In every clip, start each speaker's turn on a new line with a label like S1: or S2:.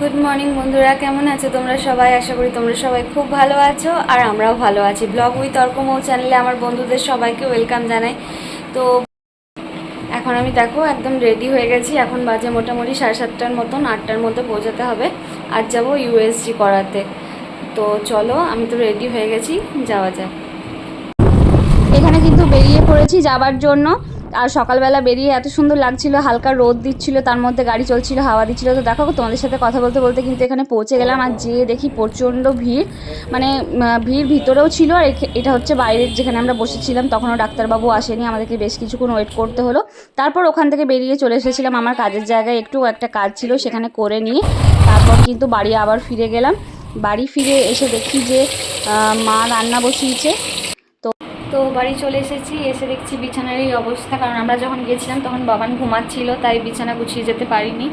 S1: Good morning বন্ধুরা। কেমন আছো তোমরা সবাই? আশা করি তোমরা সবাই খুব ভালো আছো আর আমরাও ভালো আছি। ব্লগ উইথ অর্কমৌ চ্যানেলে আমার বন্ধুদের সবাইকে ওয়েলকাম জানাই। তো এখন আমি দেখো, একদম রেডি হয়ে গেছি। এখন বাজে মোটামুটি সাড়ে সাতটার মতন, আটটার মধ্যে পৌঁছাতে হবে। আর যাব ইউএসজি করাতে। তো চলো, আমি তো রেডি হয়ে গেছি, যাওয়া যাক। এখানে কিন্তু বেরিয়ে পড়েছি যাবার জন্য। আর সকালবেলা বেরিয়ে এত সুন্দর লাগছিল, হালকা রোদ দিচ্ছিল, তার মধ্যে গাড়ি চলছিল, হাওয়া দিচ্ছিল। তো দেখো তোমাদের সাথে কথা বলতে বলতে কিন্তু এখানে পৌঁছে গেলাম আর যেয়ে দেখি প্রচণ্ড ভিড়। মানে ভিড় ভিতরেও ছিল আর এটা হচ্ছে বাইরের যেখানে আমরা বসেছিলাম, তখনও ডাক্তারবাবু আসেনি, আমাদেরকে বেশ কিছুক্ষণ ওয়েট করতে হলো। তারপর ওখান থেকে বেরিয়ে চলে এসেছিলাম, আমার কাজের জায়গায় একটু একটা কাজ ছিল, সেখানে করে নিয়ে তারপর কিন্তু বাড়ি আবার ফিরে গেলাম। বাড়ি ফিরে এসে দেখি যে মা রান্না বসিয়েছে। তো বাড়ি চলে এসেছি, এসে দেখছি বিছানার এই অবস্থা। কারণ আমরা যখন গেছিলাম তখন বাবান ঘুমাচ্ছিল, তাই বিছানা গুছিয়ে যেতে পারিনি।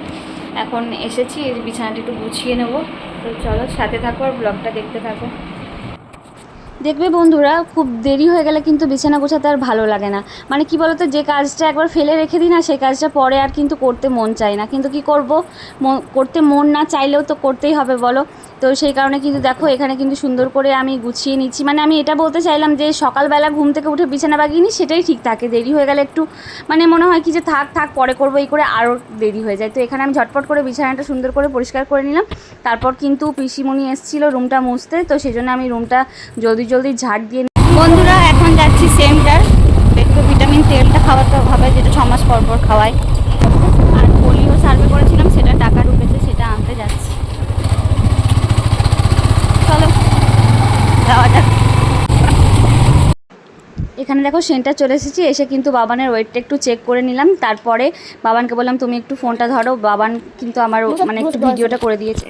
S1: এখন এসেছি, এই বিছানাটা একটু গুছিয়ে নেব। তো চলো সাথে থাকো আর ব্লগটা দেখতে থাকো। দেখবে বন্ধুরা, খুব দেরি হয়ে গেলে কিন্তু বিছানা গোছাতে আর ভালো লাগে না। মানে কি বলতো, যে কাজটা একবার ফেলে রেখে দিই না, সেই কাজটা পরে আর কিন্তু করতে মন চায় না। কিন্তু কি করব? করতে মন না চাইলেও তো করতেই হবে, বলো? তো সেই কারণে কিন্তু দেখো, এখানে কিন্তু সুন্দর করে আমি গুছিয়ে নিচ্ছি। মানে আমি এটা বলতে চাইলাম যে, সকালবেলা ঘুম থেকে উঠে বিছানা বাগিয়ে নিই সেটাই ঠিক থাকে। দেরি হয়ে গেলে একটু মানে মনে হয় কি যে, থাক থাক, পরে করব, এই করে আরও দেরি হয়ে যায়। তো এখানে আমি ঝটপট করে বিছানাটা সুন্দর করে পরিষ্কার করে নিলাম। তারপর কিন্তু পিসিমণি এসেছিল রুমটা মুছতে, তো সেই জন্য আমি রুমটা জলদি জলদি ঝাড় দিয়ে বন্ধুরা এখন যাচ্ছি সেন্টার একটু ভিটামিন তেলটা খাওয়াতে হবে যেটা ছ মাস পর পর খাওয়াই। আর পোলিও সার্ভে করেছিলাম সেটা টাকা ঢুকেছে সেটা আনতে যাচ্ছি। চলো যাওয়া যাক। এখানে দেখো সেন্টার চলে এসেছি। এসে কিন্তু বাবানের ওয়েটটা একটু চেক করে নিলাম। তারপরে বাবানকে বললাম তুমি একটু ফোনটা ধরো। বাবান কিন্তু আমার মানে একটু ভিডিওটা করে দিয়েছে।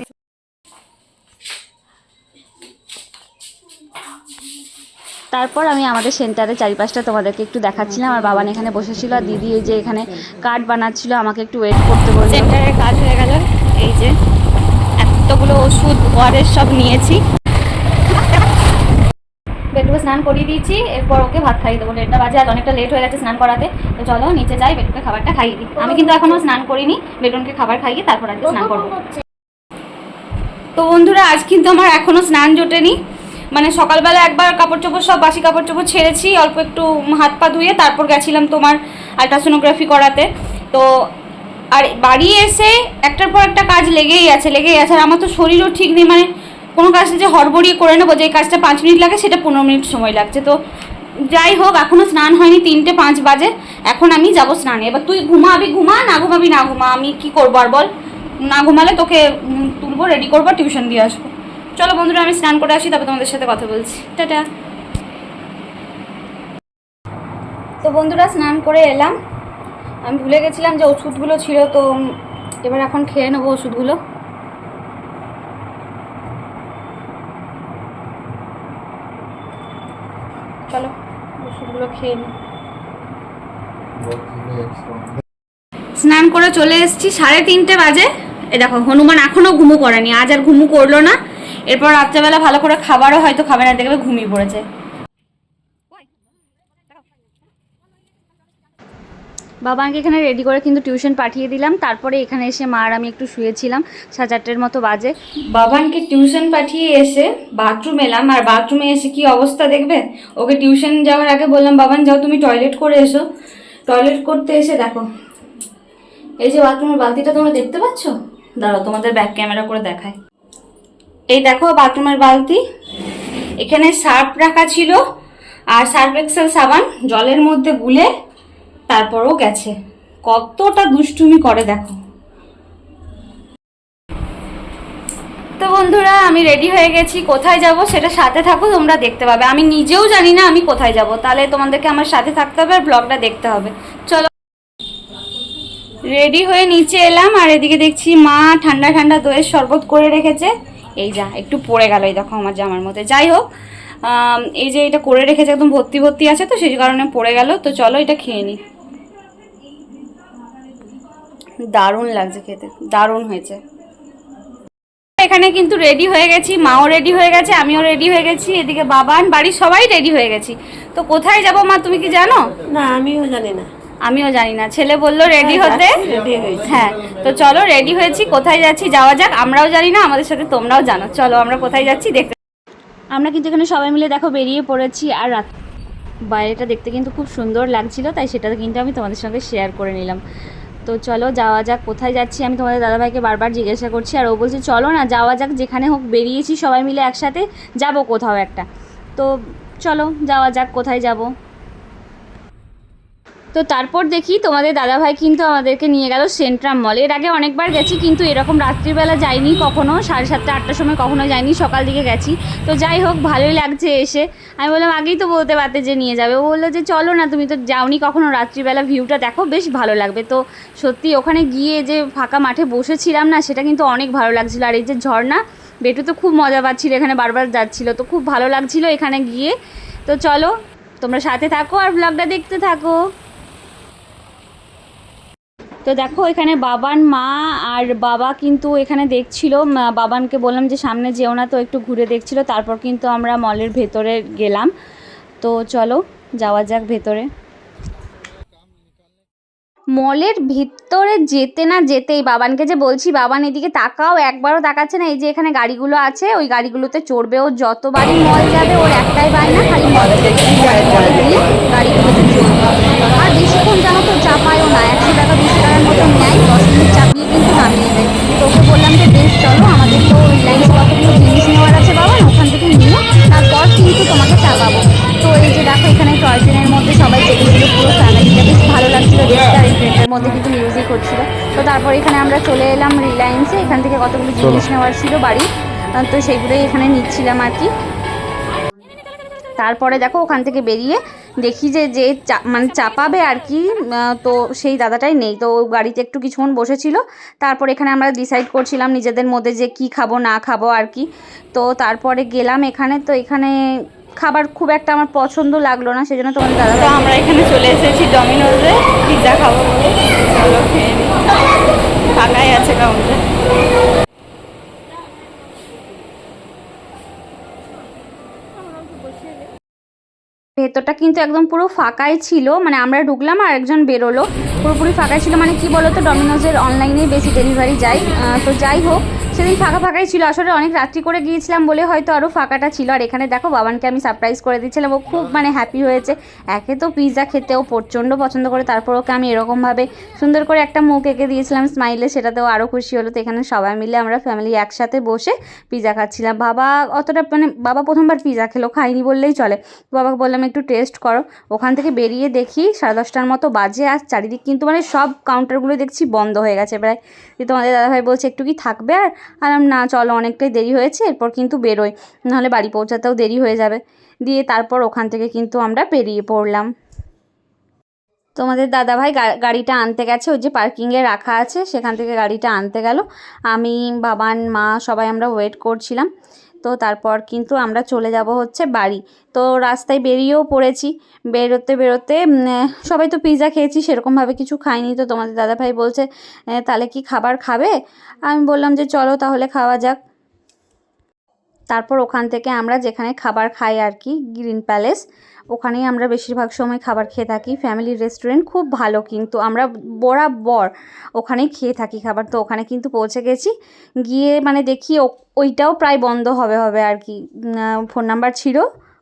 S1: তারপর আমি আমাদের সেন্টারে চারিপাশটা তোমাদেরকে একটু দেখাচ্ছিলাম। আর বাবান এখানে বসেছিল, আর দিদি এই যে এখানে কার্ড বানাচ্ছিল, আমাকে একটু ওয়েট করতে বলল। সেন্টারের কাজ হয়ে গেল। এই যে এতগুলো ওষুধ ওয়ারের সব নিয়েছি। বেটুকে স্নান করিয়ে দিয়েছি, এরপর ওকে ভাত খাইয়ে দেবো। দেড়টা বাজে আর অনেকটা লেট হয়ে গেছে স্নান করাতে। তো চলো, নিচে যাই বেটুকে খাবারটা খাইয়ে দিই। আমি কিন্তু এখনও স্নান করিনি বেটুনকে খাবার খাইয়ে তারপর আজকে স্নান করব। তো বন্ধুরা, আজ কিন্তু আমার এখনও স্নান জোটেনি। মানে সকালবেলা একবার কাপড় চোপড় সব বাসি কাপড় চোপড় ছেড়েছি, অল্প একটু হাত পা ধুয়ে তারপর গেছিলাম তোমার আলট্রাসোনোগ্রাফি করাতে। তো আর বাড়ি এসে একটার পর একটা কাজ লেগেই আছে লেগেই আছে। আর আমার তো শরীরও ঠিক নেই মানে কোনো কাজটা যে হড়বড়িয়ে করে নেব, যে কাজটা পাঁচ মিনিট লাগে সেটা পনেরো মিনিট সময় লাগছে। তো যাই হোক এখনও স্নান হয়নি, তিনটে পাঁচ বাজে। এখন আমি যাব স্নানে। এবার তুই ঘুমাবি, ঘুমা, না ঘুমাবি, না ঘুমা। আমি কি করব আর বল? না ঘুমালে তোকে তুলবো রেডি করব টিউশন দিয়ে আসব। চলো বন্ধুরা, আমি স্নান করে আসি, তারপর তোমাদের সাথে কথা বলছি। টাটা। তো বন্ধুরা, স্নান করে এলাম। আমি ভুলে গেছিলাম যে ওষুধগুলো ছিল, তো এবার এখন খেয়ে নেব ওষুধগুলো। চলো, ওষুধগুলো খেয়ে নিই স্নান করে চলে এসেছি, সাড়ে তিনটে বাজে। এ দেখো, হনুমান এখনও ঘুমু করেনি, আজ আর ঘুমু করল না। এরপর রাত্রেবেলা ভালো করে খাবারও হয়তো খাবে না দেখবে ঘুমিয়ে পড়েছে। বাবাকে এখানে রেডি করে কিন্তু টিউশন পাঠিয়ে দিলাম তারপরে এখানে এসে মা আর আমি একটু শুয়েছিলাম সাড়ে চারটের মতো বাজে। বাবানকে টিউশন পাঠিয়ে এসে বাথরুম এলাম আর বাথরুমে এসে কি অবস্থা দেখবে? ওকে টিউশন যাওয়ার আগে বললাম বাবান যাও তুমি টয়লেট করে এসো। টয়লেট করতে এসে দেখো এই যে বাথরুমের বালতিটা তোমরা দেখতে পাচ্ছ? দাঁড়াও তোমাদের ব্যাক ক্যামেরা করে দেখায়। এই দেখো বাথরুমের বালতি। এখানে সার্ফ রাখা ছিল আর সার্ফ এক্সেল সাবান জলের মধ্যে গুলে তারপরও গেছে। কতটা দুষ্টুমি করে দেখো। তো বন্ধুরা, আমি রেডি হয়ে গেছি। কোথায় যাব সেটা সাথে থাকো, তোমরা দেখতে পাবে। আমি নিজেও জানি না আমি কোথায় যাব। তাহলে তোমাদেরকে আমার সাথে থাকতে হবে আর ব্লগটা দেখতে হবে। চলো। রেডি হয়ে নিচে এলাম আর এদিকে দেখছি মা ঠান্ডা ঠান্ডা দইয়ের শরবত করে রেখেছে। এই যা, একটু পড়ে গেল এই দেখো আমার জামার মধ্যে। যাই হোক এই যে এটা করে রেখেছে, একদম ভর্তি ভর্তি আছে তো, সেই কারণে পড়ে গেল। তো চলো এটা খেয়ে নিই দারুণ লাগছে খেতে, দারুণ হয়েছে। এখানে কিন্তু রেডি হয়ে গেছি, মাও রেডি হয়ে গেছে, আমিও রেডি হয়ে গেছি, এদিকে বাবান, বাড়ির সবাই রেডি হয়ে গেছি। তো কোথায় যাব মা, তুমি কি জানো?
S2: না, আমিও জানি না।
S1: আমিও জানি না। ছেলে বলল রেডি হতে? হ্যাঁ তো চলো রেডি হয়েছি কোথায় যাচ্ছি যাওয়া যাক আমরাও জানি না আমাদের সাথে তোমরাও জানো। চলো আমরা কোথায় যাচ্ছি দেখতে আমরা কিন্তু এখানে সবাই মিলে দেখো বেরিয়ে পড়েছি আর রাত বাইরেটা দেখতে কিন্তু খুব সুন্দর লাগছিল তাই সেটা কিন্তু আমি তোমাদের সঙ্গে শেয়ার করে নিলাম। তো চলো যাওয়া যাক কোথায় যাচ্ছি আমি তোমাদের দাদাভাইকে বারবার জিজ্ঞাসা করছি আর ও বলছে চলো না যাওয়া যাক যেখানে হোক বেরিয়েছি সবাই মিলে একসাথে যাব কোথাও একটা। তো চলো যাওয়া যাক কোথায় যাব। তো তারপর দেখি তোমাদের দাদাভাই কিন্তু আমাদেরকে নিয়ে গেল সেন্ট্রাম মল। এর আগে অনেকবার গেছি, কিন্তু এরকম রাত্রিবেলা যাইনি কখনো, সাড়ে সাতটা, আটটার সময় কখনো যাইনি, সকাল দিকে গেছি। তো যাই হোক, ভালোই লাগছে এসে। আমি বললাম, আগেই তো বলতে পারতে যে নিয়ে যাবে। ও বলল যে, চলো না, তুমি তো যাওনি কখনো রাত্রিবেলা, ভিউটা দেখো, বেশ ভালো লাগবে। তো সত্যি ওখানে গিয়ে যে ফাঁকা মাঠে বসেছিলাম না, সেটা কিন্তু অনেক ভালো লাগছিল। আর এই যে ঝর্ণা, বেটু তো খুব মজা পাচ্ছিল, এখানে বারবার যাচ্ছিল। তো খুব ভালো লাগছিল এখানে গিয়ে। তো চলো, তোমরা সাথে থাকো আর ব্লগটা দেখতে থাকো। তো দেখো, এখানে বাবান মা আর বাবা কিন্তু এখানে দেখছিল। বাবানকে বললাম যে, সামনে যেও না তো, একটু ঘুরে দেখছিল। তারপর কিন্তু আমরা মলের ভেতরে গেলাম। তো চলো, যাওয়া যাক ভেতরে। মলের ভিতরে যেতে না যেতেই, বাবানকে যে বলছি, বাবান এদিকে তাকাও, একবারও তাকাচ্ছে না, এই যে এখানে গাড়িগুলো আছে, ওই গাড়িগুলোতে চড়বে, ও যতবারই মল যাবে, ওর একটাই বায়না, খালি মল গাড়িগুলোতে চড়বে। আর বেশিক্ষণ জানো তো চাপায়ও না, একশো টাকা, দুশো টাকার মতো নেয়, দশ মিনিট চাপিয়ে কিন্তু নামিয়ে দেয়। তো বললাম যে, বেশ, চলো আমাদের তো রিলায়েন্স কতগুলো জিনিস নেওয়ার হচ্ছিল তো তারপর এখানে আমরা চলে এলাম রিলায়েন্সে এখান থেকে কতগুলো জিনিস নেওয়ার ছিল বাড়ি। তো সেইগুলোই এখানে নিচ্ছিলাম আর কি। তারপরে দেখো ওখান থেকে বেরিয়ে দেখি যে যে চা- মানে চাপাবে আর কি তো সেই দাদাটাই নেই। তো গাড়িতে একটু কিছুক্ষণ বসেছিল। তারপর এখানে আমরা ডিসাইড করছিলাম নিজেদের মধ্যে যে কি খাব না খাব আর কি। তো তারপরে গেলাম এখানে। তো এখানে খাবার খুব একটা আমার পছন্দ লাগল না সেজন্য তোমাদের দাদা তো আমরা এখানে চলে এসেছি ডমিনোজে পিৎজা খাব বলে চলো খেয়ে নিই ফাঁকাই আছে কাউন্টার ভেতরটা কিন্তু একদম পুরো ফাঁকাই ছিল মানে আমরা ঢুকলাম আর একজন বেরোলো। পুরোপুরি ফাঁকাই ছিল মানে কি বলতো ডমিনোজের অনলাইনে বেশি ডেলিভারি যায় তো যাই হোক সেদিন ফাঁকা ফাঁকাই ছিল। আসলে অনেক রাত্রি করে গিয়েছিলাম বলে হয়তো আরও ফাঁকাটা ছিল। আর এখানে দেখো, বাবানকে আমি সারপ্রাইজ করে দিয়েছিলাম। ও খুব মানে হ্যাপি হয়েছে। একে তো পিৎজা খেতেও প্রচণ্ড পছন্দ করে। তারপর ওকে আমি এরকমভাবে সুন্দর করে একটা মুখ এঁকে দিয়েছিলাম স্মাইলে সেটাতেও আরও খুশি হলো। তো এখানে সবাই মিলে আমরা ফ্যামিলি একসাথে বসে পিৎজা খাচ্ছিলাম। বাবা অতটা মানে বাবা প্রথমবার পিৎজা খেলো, খাইনি বললেই চলে। বাবাকে বললাম, একটু টেস্ট করো। ওখান থেকে বেরিয়ে দেখি সাড়ে দশটার মতো বাজে আর চারিদিক কিন্তু মানে সব কাউন্টারগুলো দেখছি বন্ধ হয়ে গেছে। প্রায় তোমাদের দাদাভাই বলছে, একটু কি থাকবে আর আলাম না, চলো, অনেকটাই দেরি হয়েছে, এরপর কিন্তু বেরোই। নাহলে বাড়ি পৌঁছাতেও দেরি হয়ে যাবে। দিয়ে তারপর ওখান থেকে কিন্তু আমরা বেরিয়ে পড়লাম। তোমাদের দাদাভাই গাড়িটা আনতে গেছে, ওই যে পার্কিংয়ে রাখা আছে, সেখান থেকে গাড়িটা আনতে গেল। আমি বাবান মা, সবাই আমরা ওয়েট করছিলাম। তো তারপর কিন্তু আমরা চলে যাব হচ্ছে বাড়ি। তো রাস্তায় বেরিয়েও পড়েছি। বেরোতে বেরোতে সবাই তো পিৎজা খেয়েছি, সেরকমভাবে কিছু খাইনি। তো তোমাদের দাদাভাই বলছে তাহলে কি খাবার খাবে? আমি বললাম যে, চলো তাহলে খাওয়া যাক। তারপর ওখান থেকে আমরা যেখানে খাবার খাই আর কি, গ্রিন প্যালেস। ওখানেই আমরা বেশিরভাগ সময় খাবার খেয়ে থাকি। ফ্যামিলির রেস্টুরেন্ট খুব ভালো কিন্তু আমরা বরাবর ওখানেই খেয়ে থাকি খাবার। তো ওখানে কিন্তু পৌঁছে গেছি। গিয়ে মানে দেখি ওইটাও প্রায় বন্ধ হবে হবে আর কি। ফোন নাম্বার ছিল।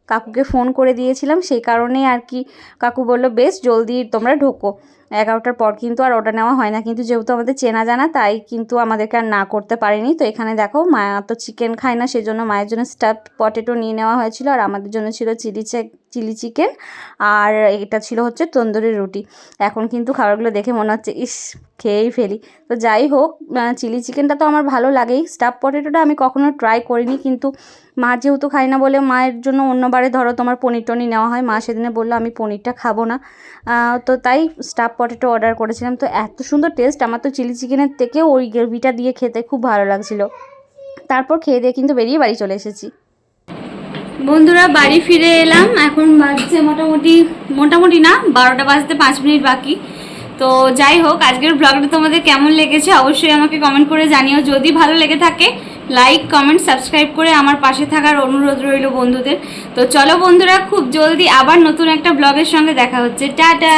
S1: কাকুকে ফোন করে দিয়েছিলাম। সেই কারণে আর কি কাকু বলল, বেশ, জলদি তোমরা ঢোকো। এগারোটার পর কিন্তু আর অর্ডার নেওয়া হয় না। কিন্তু যেহেতু আমাদের চেনা জানা, তাই কিন্তু আমাদেরকে আর না করতে পারিনি। তো এখানে দেখো, মা তো চিকেন খায় না, সেজন্য মায়ের জন্য স্টাফড পটেটো নিয়ে নেওয়া হয়েছিল। আর আমাদের জন্য ছিল চিলি চেক চিলি চিকেন আর এটা ছিল হচ্ছে তন্দুরি রুটি। এখন কিন্তু খাবারগুলো দেখে মনে হচ্ছে, ইস, খেয়েই ফেলি। তো যাই হোক চিলি চিকেনটা তো আমার ভালো লাগেই। স্টাফ পটেটোটা আমি কখনো ট্রাই করিনি, কিন্তু মা যেহেতু খাই না বলে মায়ের জন্য অন্যবারে ধরো তোমার পনির টনির নেওয়া হয়, মা সেদিনে বলল, আমি পনিরটা খাব না। তো তাই স্টাফ পটেটো অর্ডার করেছিলাম। তো এত সুন্দর টেস্ট আমার তো চিলি চিকেনের থেকে ওই গ্রেভিটা দিয়ে খেতে খুব ভালো লাগছিল। তারপর খেয়ে দিয়ে কিন্তু বেরিয়ে বাড়ি চলে এসেছি। বন্ধুরা, বাড়ি ফিরে এলাম। এখন বাজছে মোটামুটি মোটামুটি না, বারোটা বাজতে পাঁচ মিনিট বাকি। তো যাই হোক, আজকের ব্লগটা তোমাদের কেমন লেগেছে অবশ্যই আমাকে কমেন্ট করে জানিও। যদি ভালো লেগে থাকে লাইক কমেন্ট সাবস্ক্রাইব করে আমার পাশে থাকার অনুরোধ রইল বন্ধুদের। তো চলো বন্ধুরা, খুব জলদি আবার নতুন একটা ব্লগের সঙ্গে দেখা হচ্ছে। টাটা!